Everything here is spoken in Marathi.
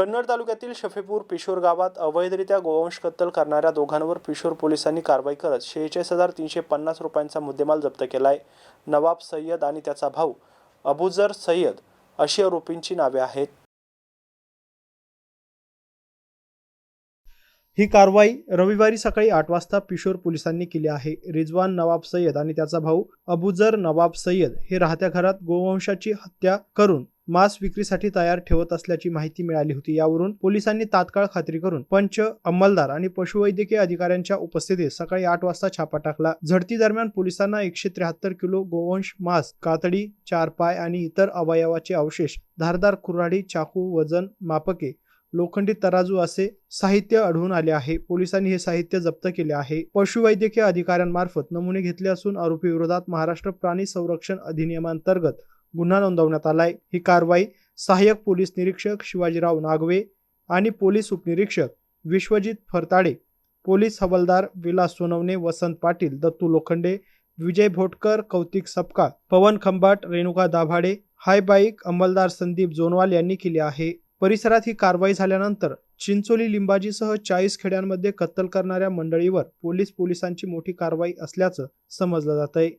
कन्नड तालुक्यातील शफेपूर पिशोर गावात अवैधरित्या गोवंश कत्तल करणाऱ्या दोघांवर पिशोर पोलिसांनी कारवाई करत शेहेचाळीस हजार तीनशे पन्नास रुपयांचा मुद्देमाल जप्त केला आहे नवाब सय्यद आणि त्याचा भाऊ अबुजर सय्यद अशी आरोपींची नावे आहेत. ही कारवाई रविवारी सकाळी आठ वाजता पिशोर पोलिसांनी केली आहे. रिजवान नवाब सय्यद आणि त्याचा भाऊ अबुजर नवाब सय्यद हे राहत्या घरात गोवंशाची हत्या करून मांस विक्रीसाठी तयार ठेवत असल्याची माहिती मिळाली होती. यावरून पोलिसांनी तात्काळ खात्री करून पंच अंमलदार आणि पशुवैद्यकीय अधिकाऱ्यांच्या उपस्थितीत सकाळी आठ वाजता छापा टाकला. झडती दरम्यान पोलिसांना एकशे त्र्याहत्तर किलो गोवंश मांस कातडी चार पाय आणि इतर अवयवाचे अवशेष धारदार कुऱ्हाडी चाकू वजन मापके लोखंडी तराजू असे साहित्य आढळून आले आहे. पोलिसांनी हे साहित्य जप्त केले आहे. पशुवैद्यकीय अधिकाऱ्यांमार्फत नमुने घेतले असून आरोपी विरोधात महाराष्ट्र प्राणी संरक्षण अधिनियमांतर्गत गुन्हा नोंदवण्यात आलाय. ही कारवाई सहाय्यक पोलीस निरीक्षक शिवाजीराव नागवे आणि पोलीस उपनिरीक्षक विश्वजित फरताडे पोलीस हवालदार विलास सोनवणे वसंत पाटील दत्तू लोखंडे विजय भोटकर कौतिक सपकाळ पवन खंबाट रेणुका दाभाडे हाय बाईक अंमलदार संदीप जोनवाल यांनी केली आहे. परिसरात ही कारवाई झाल्यानंतर चिंचोली लिंबाजीसह चाळीस खेड्यांमध्ये कत्तल करणाऱ्या मंडळीवर पोलीस पोलिसांची मोठी कारवाई असल्याचं समजलं जात आहे